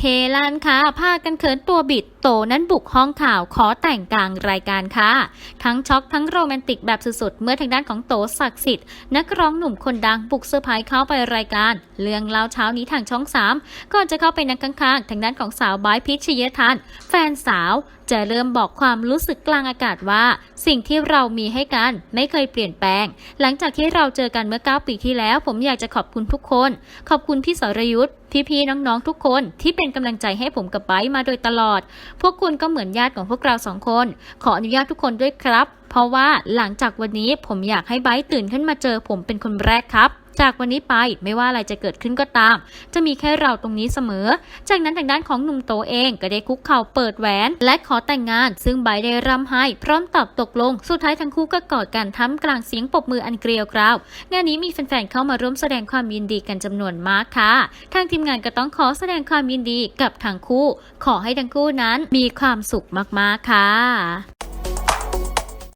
เฮลันค่ะพากันเขินตัวบิดโตนั้นบุกห้องข่าวขอแต่งกลางรายการค่ะ ทั้งช็อกทั้งโรแมนติกแบบสุดๆ เมื่อทางด้านของโตศักดิ์สิทธิ์ นักร้องหนุ่มคนดังบุกเซอร์ไพรส์เข้าไปรายการ เรื่องเล่าเช้านี้ทางช่อง 3 ก่อนจะเข้าไปนั่งข้างๆ ทางด้านของสาวบายพิชยทันแฟนสาวจะเริ่มบอกความรู้สึกกลางอากาศว่า สิ่งที่เรามีให้กันไม่เคยเปลี่ยนแปลง หลังจากที่เราเจอกันเมื่อ 9 ปีที่แล้ว ผมอยากจะขอบคุณทุกคน ขอบคุณพี่สรยุทธ์พี่ๆน้องๆทุกคนที่เป็นกำลังใจให้ผมกับไบร์มาโดยตลอด พวกคุณก็เหมือนญาติของพวกเราสองคน ขออนุญาตทุกคนด้วยครับ เพราะว่าหลังจากวันนี้ผมอยากให้ไบร์ตื่นขึ้นมาเจอผมเป็นคนแรกครับ จากวันนี้ไปไม่ว่าอะไรจะเกิดขึ้นก็ตาม จะมีแค่เราตรงนี้เสมอ จากนั้นทางด้านของหนุ่มโตเองก็ได้คุกเข่าเปิดแหวน และขอแต่งงาน ซึ่งไบได้ร่ำไห้พร้อมตอบตกลง สุดท้ายทั้งคู่ก็กอดกันทำกลางเสียงปรบมืออันเกลียวกราวงานนี้มีแฟนๆเข้ามาร่วมแสดงความยินดีกันจำนวนมากค่ะ ทางทีมงานก็ต้องขอแสดงความยินดีกับทั้งคู่ ขอให้ทั้งคู่นั้นมีความสุขมากๆค่ะ